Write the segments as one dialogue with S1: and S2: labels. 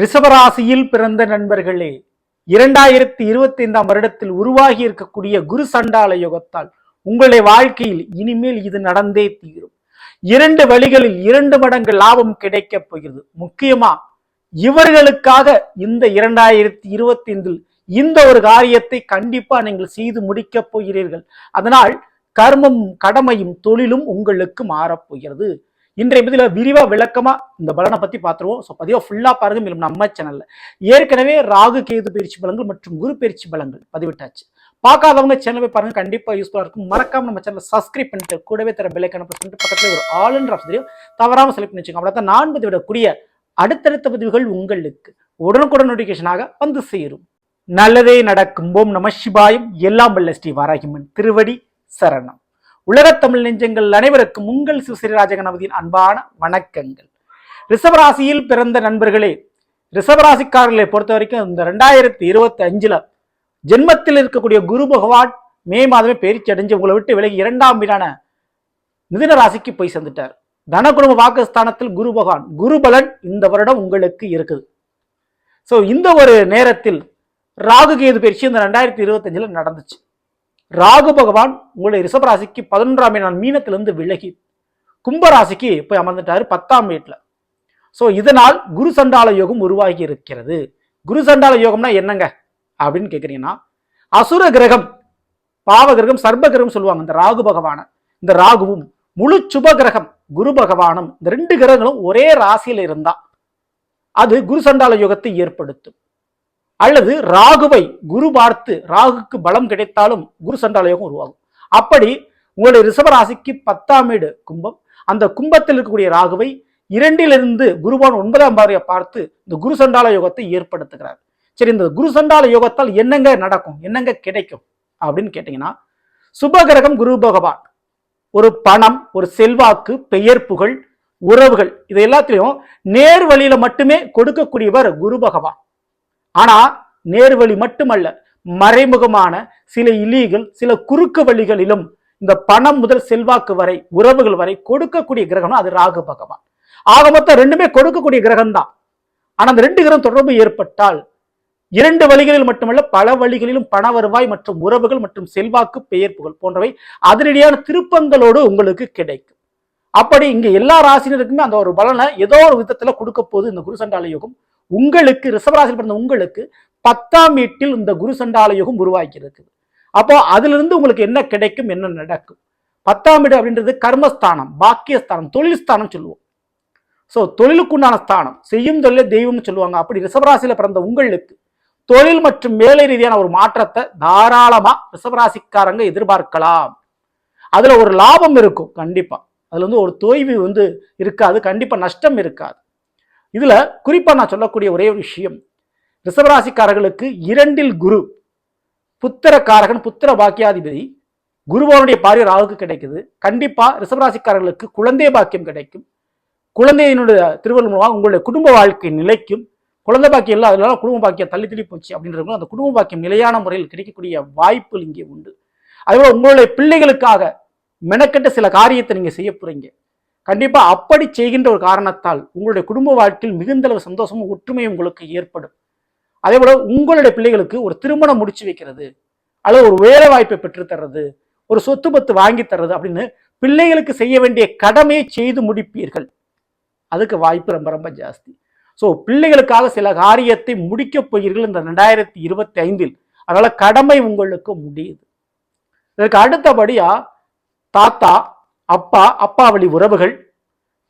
S1: ரிஷபராசியில் பிறந்த நண்பர்களே இரண்டாயிரத்தி இருபத்தி ஐந்தாம் வருடத்தில் உருவாகி இருக்கக்கூடிய குரு சண்டால யுகத்தால் உங்களுடைய வாழ்க்கையில் இனிமேல் இது நடந்தே தீரும். இரண்டு வழிகளில் இரண்டு மடங்கு லாபம் கிடைக்கப் போகிறது. முக்கியமா இவர்களுக்காக இந்த இரண்டாயிரத்தி இருபத்தி ஐந்தில் இந்த ஒரு காரியத்தை கண்டிப்பா நீங்கள் செய்து முடிக்கப் போகிறீர்கள். அதனால் கர்மமும் கடமையும் தொழிலும் உங்களுக்கு மாறப்போகிறது இன்றைய பதில விரிவாக விளக்கமாக இந்த பலனை பற்றி பார்த்துருவோம். ஸோ பதிவாக ஃபுல்லாக பாருங்க. மேலும் நம்ம சேனலில் ஏற்கனவே ராகு கேது பயிற்சி பலங்கள் மற்றும் குரு பயிற்சி பலங்கள் பதிவிட்டாச்சு. பார்க்காதவங்க சேனலை பாருங்க. கண்டிப்பாக யூஸ்ஃபுல்லாக இருக்கும். மறக்காம நம்ம சேனலை சப்ஸ்கிரைப் பண்ணிட்டு கூடவே தர பெல்லைக்கான பிரஸ் பக்கத்தில் பக்கத்துல ஒரு ஆளுன்ற ஆப்ஷன் தவறாம செலக்ட் பண்ணி வச்சுக்கோங்க. அவ்வளோ நான் பதிவிடக்கூடிய அடுத்தடுத்த பதிவுகள் உங்களுக்கு உடனுக்குடன் நோட்டிஃபிகேஷனாக வந்து சேரும். நல்லதே நடக்கும். ஓம் நம சிவாயும். எல்லாம் வல்ல ஸ்ரீ வாராகிமன் திருவடி சரணம். உலகத்தமிழ் நெஞ்சங்கள் அனைவருக்கும் உங்கள் சிவசிறிராஜகணபதியின் அன்பான வணக்கங்கள். ரிஷபராசியில் பிறந்த நண்பர்களே ரிஷபராசிக்காரர்களை பொறுத்த வரைக்கும் இந்த ரெண்டாயிரத்தி இருபத்தி அஞ்சுல ஜென்மத்தில் இருக்கக்கூடிய குரு பகவான் மே மாதமே பயிற்சி அடைஞ்சு உங்களை விட்டு விலகி இரண்டாம் வீடான மிதுன ராசிக்கு போய் சேர்ந்துட்டார். தன குடும்ப வாக்குஸ்தானத்தில் குரு பகவான் குருபலன் இந்த வருடம் உங்களுக்கு இருக்குது. ஸோ இந்த ஒரு நேரத்தில் ராகு கேது பயிற்சி இந்த ரெண்டாயிரத்தி இருபத்தஞ்சில் நடந்துச்சு. ராகு பகவான் உங்களுடைய ரிஷபராசிக்கு பதினொன்றாம் நாள் மீனத்திலிருந்து விலகி கும்பராசிக்கு போய் அமர்ந்துட்டாரு பத்தாம் வீட்டில். ஸோ இதனால் குரு சண்டால யோகம் உருவாகி இருக்கிறது. குரு சண்டால யோகம்னா என்னங்க? அப்படின்னு கேட்குறீங்கன்னா அசுர கிரகம் பாவ கிரகம் சர்ப கிரகம் சொல்லுவாங்க. இந்த ராகு பகவான இந்த ராகுவும் முழு சுப கிரகம் குரு பகவானும் இந்த ரெண்டு கிரகங்களும் ஒரே ராசியில் இருந்தா அது குரு சண்டால யோகத்தை ஏற்படுத்தும். அல்லது ராகுவை குரு பார்த்து ராகுக்கு பலம் கிடைத்தாலும் குரு சண்டால யோகம் உருவாகும். அப்படி உங்களுடைய ரிஷபராசிக்கு பத்தாம் வீடு கும்பம். அந்த கும்பத்தில் இருக்கக்கூடிய ராகுவை இரண்டிலிருந்து குருவான் ஒன்பதாம் பாரியை பார்த்து இந்த குரு சண்டால யோகத்தை ஏற்படுத்துகிறார். சரி இந்த குரு சண்டால யோகத்தால் என்னங்க நடக்கும்? என்னங்க கிடைக்கும்? அப்படின்னு கேட்டீங்கன்னா சுபகிரகம் குரு பகவான். ஒரு பணம் ஒரு செல்வாக்கு பெயர் புகழ் உறவுகள் இது எல்லாத்திலையும் நேர் வழியில மட்டுமே கொடுக்கக்கூடியவர் குரு பகவான். ஆனா நேர்வழி மட்டுமல்ல மறைமுகமான சில இலீகல் சில குறுக்கு வழிகளிலும் இந்த பணம் முதல் செல்வாக்கு வரை உறவுகள் வரை கொடுக்கக்கூடிய கிரகம் அது ராகு பகவான். ஆக மொத்தம் ரெண்டுமே கொடுக்கக்கூடிய கிரகம் தான் ஆனா அந்த ரெண்டு கிரகம் தொடர்பு ஏற்பட்டால் இரண்டு வழிகளில் மட்டுமல்ல பல வழிகளிலும் பண வருவாய் மற்றும் உறவுகள் மற்றும் செல்வாக்கு பெயர் புகழ் போன்றவை அதிரடியான திருப்பங்களோடு உங்களுக்கு கிடைக்கும். அப்படி இங்க எல்லா ராசினருக்குமே அந்த ஒரு பலனை ஏதோ ஒரு விதத்துல கொடுக்க போகுது இந்த குருசண்டால யோகம். உங்களுக்கு ரிஷபராசியில் பிறந்த உங்களுக்கு பத்தாம் வீட்டில் இந்த குரு சண்டால யுகம் உருவாக்கி இருக்குது அப்போ அதிலிருந்து உங்களுக்கு என்ன கிடைக்கும் என்ன நடக்கும்? பத்தாம் வீடு அப்படின்றது கர்மஸ்தானம் பாக்கியஸ்தானம் தொழில் ஸ்தானம் சொல்லுவோம் ஸோ தொழிலுக்குண்டான ஸ்தானம் செய்யும் தொழிலே தெய்வம்னு சொல்லுவாங்க. அப்படி ரிஷபராசியில் பிறந்த உங்களுக்கு தொழில் மற்றும் வேலை ரீதியான ஒரு மாற்றத்தை தாராளமாக ரிஷபராசிக்காரங்க எதிர்பார்க்கலாம். அதில் ஒரு லாபம் இருக்கும் கண்டிப்பாக அதில் வந்து ஒரு தோய்வு வந்து இருக்காது கண்டிப்பாக நஷ்டம் இருக்காது. இதில் குறிப்பாக நான் சொல்லக்கூடிய ஒரே ஒரு விஷயம். ரிஷபராசிக்காரர்களுக்கு இரண்டில் குரு புத்திரக்காரகன் புத்திர பாக்கியாதிபதி குருவானுடைய பார்வை ராகுக்கு கிடைக்குது. கண்டிப்பாக ரிஷபராசிக்காரர்களுக்கு குழந்தை பாக்கியம் கிடைக்கும். குழந்தையினுடைய திருவள்ளுவர் மூலமாக உங்களுடைய குடும்ப வாழ்க்கை நிலைக்கும். குழந்தை பாக்கியம் இல்லை அதனால குடும்ப பாக்கியம் தள்ளி தள்ளி போச்சு அப்படின்றது அந்த குடும்ப பாக்கியம் நிலையான முறையில் கிடைக்கக்கூடிய வாய்ப்புகள் இங்கே உண்டு. அதேபோல் உங்களுடைய பிள்ளைகளுக்காக மெனக்கெட்ட சில காரியத்தை நீங்கள் செய்ய போகிறீங்க கண்டிப்பாக அப்படி செய்கின்ற ஒரு காரணத்தால் உங்களுடைய குடும்ப வாழ்க்கையில் மிகுந்த அளவு சந்தோஷமும் ஒற்றுமையும் உங்களுக்கு ஏற்படும். அதே போல் உங்களுடைய பிள்ளைகளுக்கு ஒரு திருமணம் முடிச்சு வைக்கிறது அல்லது ஒரு வேலை வாய்ப்பை பெற்றுத்தர்றது ஒரு சொத்து பத்து வாங்கி தர்றது அப்படின்னு பிள்ளைகளுக்கு செய்ய வேண்டிய கடமையை செய்து முடிப்பீர்கள். அதுக்கு வாய்ப்பு ரொம்ப ரொம்ப ஜாஸ்தி. ஸோ பிள்ளைகளுக்காக சில காரியத்தை முடிக்கப் போகிறீர்கள் இந்த ரெண்டாயிரத்தி இருபத்தி ஐந்தில் அதனால் கடமை உங்களுக்கு முடியுது. இதற்கு அடுத்தபடியாக தாத்தா அப்பா அப்பா வழி உறவுகள்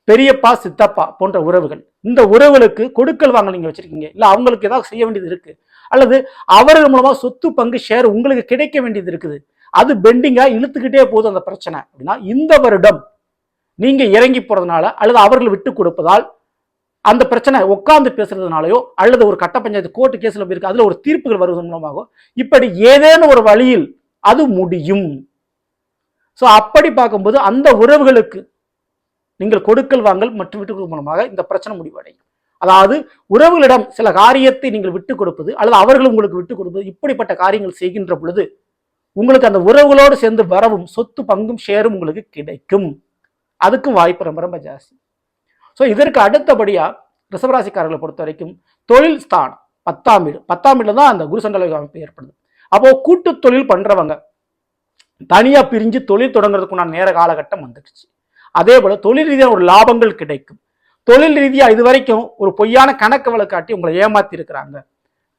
S1: பெரியப்பா சித்தப்பா போன்ற உறவுகள். இந்த உறவுகளுக்கு கொடுக்கல் வாங்க நீங்க வச்சிருக்கீங்க. இல்லை அவங்களுக்கு ஏதாவது செய்ய வேண்டியது இருக்கு. அல்லது அவர்கள் மூலமா சொத்து பங்கு ஷேர் உங்களுக்கு கிடைக்க வேண்டியது இருக்குது. அது பெண்டிங்கா இழுத்துக்கிட்டே போதும் அந்த பிரச்சனை. அப்படின்னா இந்த வருடம் நீங்க இறங்கி போறதுனால அல்லது அவர்கள் விட்டு கொடுப்பதால் அந்த பிரச்சனை உட்காந்து பேசுறதுனாலயோ அல்லது ஒரு கட்ட பஞ்சாயத்து கோர்ட்டு கேஸில் இருக்கு அதுல ஒரு தீர்ப்புகள் வருவதன் மூலமாகவோ இப்படி ஏதேனும் ஒரு வழியில் அது முடியும். ஸோ அப்படி பார்க்கும்போது அந்த உறவுகளுக்கு நீங்கள் கொடுக்கல் வாங்கல் மற்றும் விட்டு மூலமாக இந்த பிரச்சனை முடிவடையும். அதாவது உறவுகளிடம் சில காரியத்தை நீங்கள் விட்டு கொடுப்பது அல்லது அவர்கள் உங்களுக்கு விட்டு கொடுப்பது இப்படிப்பட்ட காரியங்கள் செய்கின்ற பொழுது உங்களுக்கு அந்த உறவுகளோடு சேர்ந்து வரவும் சொத்து பங்கும் ஷேரும் உங்களுக்கு கிடைக்கும். அதுக்கும் வாய்ப்பு ரொம்ப ரொம்ப ஜாஸ்தி. ஸோ இதற்கு அடுத்தபடியாக ரிசவராசிக்காரர்களை பொறுத்த வரைக்கும் தொழில் ஸ்தானம் பத்தாம் வீடு. பத்தாம் வீடுல தான் அந்த குரு சண்டல அமைப்பு ஏற்படுது. அப்போது கூட்டு தொழில் பண்ணுறவங்க தனியாக பிரிஞ்சு தொழில் தொடங்குறதுக்குண்டான நேர காலகட்டம் வந்துடுச்சு. அதே போல் தொழில் ரீதியான ஒரு லாபங்கள் கிடைக்கும். தொழில் ரீதியாக இது வரைக்கும் ஒரு பொய்யான கணக்கு வழக்காட்டி உங்களை ஏமாத்தி இருக்கிறாங்க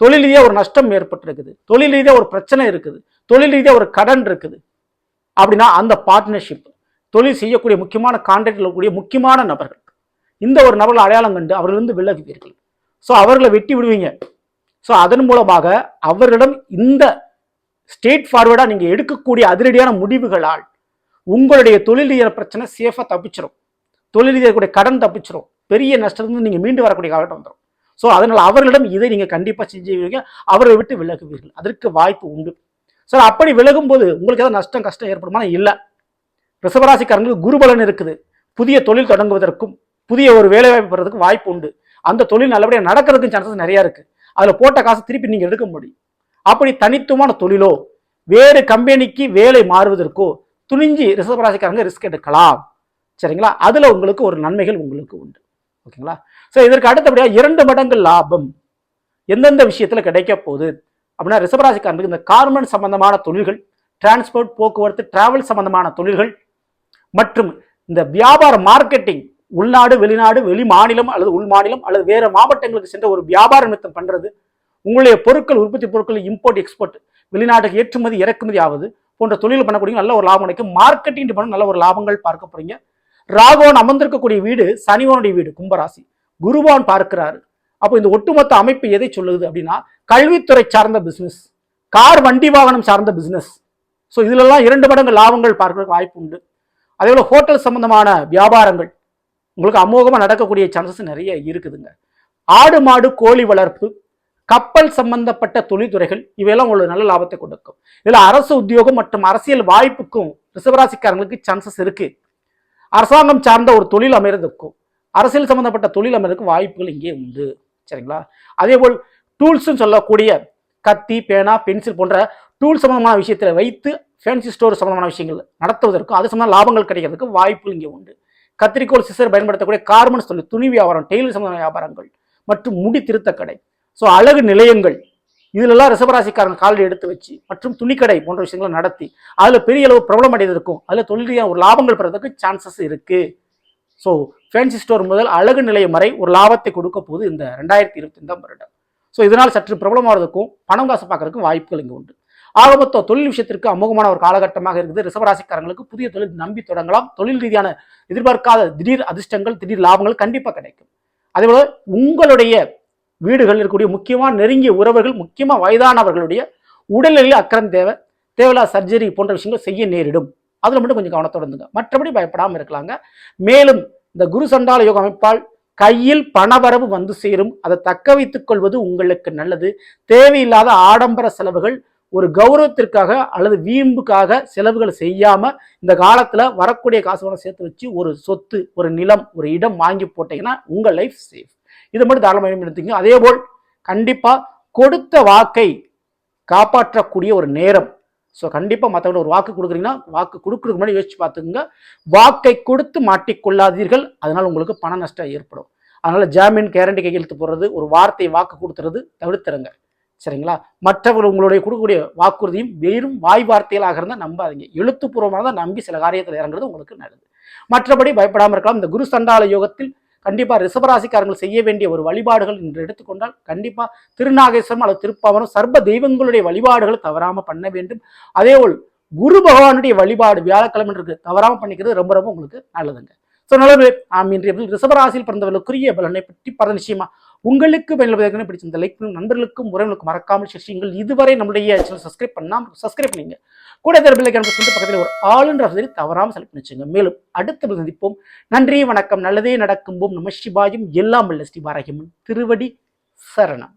S1: தொழில் ரீதியாக ஒரு நஷ்டம் ஏற்பட்டிருக்குது. தொழில் ரீதியாக ஒரு பிரச்சனை இருக்குது. தொழில் ரீதியாக ஒரு கடன் இருக்குது. அப்படின்னா அந்த பார்ட்னர்ஷிப் தொழில் செய்யக்கூடிய முக்கியமான கான்ட்ராக்டில் கூடிய முக்கியமான நபர்கள் இந்த ஒரு நபர்களை அடையாளம் கண்டு அவர்களிருந்து விலகுவீர்கள். ஸோ அவர்களை வெட்டி விடுவீங்க. ஸோ அதன் மூலமாக அவர்களிடம் இந்த ஸ்டேட் ஃபார்வர்டாக நீங்கள் எடுக்கக்கூடிய அதிரடியான முடிவுகளால் உங்களுடைய தொழில் ரீதியான பிரச்சனை சேஃபாக தப்பிச்சிடும் தொழில் ரீதியாக கடன் தப்பிச்சிடும் பெரிய நஷ்டத்துலேருந்து நீங்கள் மீண்டு வரக்கூடிய காலகட்டம் வந்துடும் ஸோ அதனால் அவர்களிடம் இதை நீங்கள் கண்டிப்பாக செஞ்சுவீங்க. அவரை விட்டு விலகுவீர்கள். அதற்கு வாய்ப்பு உண்டு. சார் அப்படி விலகும் போது உங்களுக்கு ஏதாவது நஷ்டம் கஷ்டம் ஏற்படுமா? இல்லை. ரிசவராசிக்காரங்களுக்கு குருபலன் இருக்குது. புதிய தொழில் தொடங்குவதற்கும் புதிய ஒரு வேலை வாய்ப்பு பெறதுக்கு வாய்ப்பு உண்டு. அந்த தொழில் நல்லபடியாக நடக்கிறதுக்கும் சான்சஸ் நிறையா இருக்குது அதில் போட்ட காசு திருப்பி நீங்கள் எடுக்க முடியும். அப்படி தனித்துவமான தொழிலோ வேறு கம்பெனிக்கு வேலை மாறுவதற்கோ துணிஞ்சு ரிஷபராசிக்காரங்க ரிஸ்க் எடுக்கலாம். சரிங்களா? அதில் உங்களுக்கு ஒரு நன்மைகள் உங்களுக்கு உண்டு. ஓகேங்களா? ஸோ இதற்கு அடுத்தபடியாக இரண்டு மடங்கு லாபம் எந்தெந்த விஷயத்தில் கிடைக்க போகுது? அப்படின்னா ரிஷபராசிக்காரங்களுக்கு இந்த கார்மெண்ட் சம்பந்தமான தொழில்கள் டிரான்ஸ்போர்ட் போக்குவரத்து டிராவல் சம்பந்தமான தொழில்கள் மற்றும் இந்த வியாபார மார்க்கெட்டிங் உள்நாடு வெளிநாடு வெளி மாநிலம் அல்லது உள் மாநிலம் அல்லது வேறு மாவட்டங்களுக்கு சென்ற ஒரு வியாபார நிமித்தம் பண்ணுறது உங்களுடைய பொருட்கள் உற்பத்தி பொருட்கள் இம்போர்ட் எக்ஸ்போர்ட் வெளிநாட்டுக்கு ஏற்றுமதி இறக்குமதி ஆகுது போன்ற தொழில் பண்ணக்கூடிய நல்ல ஒரு லாபம் கிடைக்கும். மார்க்கெட்டிங் பண்ண நல்ல ஒரு லாபங்கள் பார்க்க போறீங்க. ராகவன் அமர்ந்திருக்கக்கூடிய வீடு சனிவனுடைய வீடு கும்பராசி. குருவான் பார்க்கிறாரு. அப்போ இந்த ஒட்டுமொத்த அமைப்பு எதை சொல்லுது அப்படின்னா கல்வித்துறை சார்ந்த பிசினஸ் கார் வண்டி வாகனம் சார்ந்த பிசினஸ் ஸோ இதுலலாம் இரண்டு மடங்கு லாபங்கள் பார்க்கறதுக்கு வாய்ப்பு உண்டு. அதே போல் ஹோட்டல் சம்பந்தமான வியாபாரங்கள் உங்களுக்கு அமோகமாக நடக்கக்கூடிய சான்சஸ் நிறைய இருக்குதுங்க. ஆடு மாடு கோழி வளர்ப்பு கப்பல் சம்பந்தப்பட்ட தொழில்துறைகள் இவையெல்லாம் உங்களுக்கு நல்ல லாபத்தை கொடுக்கும் இதில் அரசு உத்தியோகம் மற்றும் அரசியல் வாய்ப்புக்கும் ரிசவராசிக்காரங்களுக்கு சான்சஸ் இருக்கு. அரசாங்கம் சார்ந்த ஒரு தொழில் அமைறதுக்கும் அரசியல் சம்பந்தப்பட்ட தொழில் அமைறதுக்கு வாய்ப்புகள் இங்கே உண்டு. சரிங்களா? அதே போல் டூல்ஸ்ன்னு சொல்லக்கூடிய கத்தி பேனா பென்சில் போன்ற டூல் சம்பந்தமான விஷயத்தில் வைத்து ஃபேன்சி ஸ்டோர் சம்பந்தமான விஷயங்கள் நடத்துவதற்கும் அது சம்பந்தமான லாபங்கள் கிடைக்கிறதுக்கு வாய்ப்புகள் இங்கே உண்டு. கத்திரிக்கோள் சிசர் பயன்படுத்தக்கூடிய கார்மெண்ட்ஸ் தொழில் துணி வியாபாரம் டெய்லர் சம்பந்தமான வியாபாரங்கள் மற்றும் முடி திருத்த கடை ஸோ அழகு நிலையங்கள். இதிலெல்லாம் ரிசபராசிக்காரன் காலில் எடுத்து வச்சு மற்றும் துணிக்கடை போன்ற விஷயங்களை நடத்தி அதில் பெரிய அளவு பிரபலம் அடைந்திருக்கும். அதில் தொழில் ரீதியாக ஒரு லாபங்கள் பெறதுக்கு சான்சஸ் இருக்குது ஸோ ஃபேன்சி ஸ்டோர் முதல் அழகு நிலையம் வரை ஒரு லாபத்தை கொடுக்க போது இந்த ரெண்டாயிரத்தி இருபத்தி ஐந்தாம் வருடம். ஸோ இதனால் சற்று பிரபலமாகிறதுக்கும் பணம் காசு பார்க்கறதுக்கும் வாய்ப்புகள் இங்கே உண்டு. ஆக மொத்தம் தொழில் விஷயத்திற்கு அமோகமான ஒரு காலகட்டமாக இருக்குது. ரிசவராசிக்காரங்களுக்கு புதிய தொழில் நம்பி தொடங்கலாம். தொழில் ரீதியான எதிர்பார்க்காத திடீர் அதிர்ஷ்டங்கள் திடீர் லாபங்கள் கண்டிப்பாக கிடைக்கும். அதேபோல் உங்களுடைய வீடுகளில் இருக்கக்கூடிய முக்கியமாக நெருங்கிய உறவுகள் முக்கியமாக வயதானவர்களுடைய உடல்நிலையில் அக்கறம் தேவை தேவையில்லா சர்ஜரி போன்ற விஷயங்கள் செய்ய நேரிடும். அதில் மட்டும் கொஞ்சம் கவனத்தோடு இருந்துங்க. மற்றபடி பயப்படாமல் இருக்கலாங்க. மேலும் இந்த குரு சண்டால யோக அமைப்பால் கையில் பணவரவு வந்து சேரும். அதை தக்க வைத்துக் கொள்வது உங்களுக்கு நல்லது. தேவையில்லாத ஆடம்பர செலவுகள் ஒரு கௌரவத்திற்காக அல்லது வீம்புக்காக செலவுகள் செய்யாம இந்த காலத்துல வரக்கூடிய காசுகளை சேர்த்து வச்சு ஒரு சொத்து ஒரு நிலம் ஒரு இடம் வாங்கி போட்டீங்கன்னா உங்க லைஃப் சேஃப் இதை மட்டும் தாராளமாக பயன்படுத்திங்க அதே போல் கண்டிப்பாக கொடுத்த வாக்கை காப்பாற்றக்கூடிய ஒரு நேரம். ஸோ கண்டிப்பாக மற்றவங்க ஒரு வாக்கு கொடுக்குறீங்கன்னா வாக்கு கொடுக்குறதுக்கு முன்னாடி யோசிச்சு பார்த்துக்குங்க. வாக்கை கொடுத்து மாட்டிக்கொள்ளாதீர்கள். அதனால் உங்களுக்கு பண நஷ்டம் ஏற்படும். அதனால் ஜாமீன் கேரண்டி கையெழுத்து போடுறது ஒரு வார்த்தை வாக்கு கொடுத்துறது தவிர்த்துருங்க. சரிங்களா? மற்றவர்கள் உங்களுடைய கொடுக்கக்கூடிய வாக்குறுதியும் வெறும் வாய் வார்த்தைகளாக இருந்தால் நம்பாதீங்க. எழுத்துப்பூர்வமாக தான் நம்பி சில காரியத்தில் இறங்குறது உங்களுக்கு நல்லது. மற்றபடி பயப்படாமல் இருக்கலாம். இந்த குரு சண்டால யோகத்தில் கண்டிப்பாக ரிஷபராசிக்காரங்கள் செய்ய வேண்டிய ஒரு வழிபாடுகள் என்று எடுத்துக்கொண்டால் கண்டிப்பாக திருநாகேஸ்வரம் அல்லது திருப்பாவனம் சர்வ தெய்வங்களுடைய வழிபாடுகள் தவறாமல் பண்ண வேண்டும். அதேபோல் குரு பகவானுடைய வழிபாடு வியாழக்கிழமை இருக்கு தவறாமல் பண்ணிக்கிறது ரொம்ப ரொம்ப உங்களுக்கு நல்லதுங்க. ஸோ நல்லது ஆம் இன்றைய ரிஷபராசியில் பிறந்தவர்களுக்குரிய பலனை பற்றி பல நிச்சயமா உங்களுக்கு பயனுள்ளதாக பிடிச்சிருந்த இந்த லைக் நண்பர்களுக்கும் உறவுகளுக்கும் மறக்காமல் சிஷியங்கள் இதுவரை நம்முடைய சேனல் சப்ஸ்கிரைப் பண்ணாமல் சப்ஸ்கிரைப் பண்ணிங்க கூட தரப்பில் சொல்லிட்டு பக்கத்தில் ஒரு ஆளுன்ற வசதி தவறாமல் செலக்ட் பண்ணிச்சுங்க மேலும் அடுத்த சந்திப்போம். நன்றி வணக்கம். நல்லதே நடக்கும். போம் நம சிவாயும். எல்லாம் வல்ல ஸ்ரீ திருவடி சரணம்.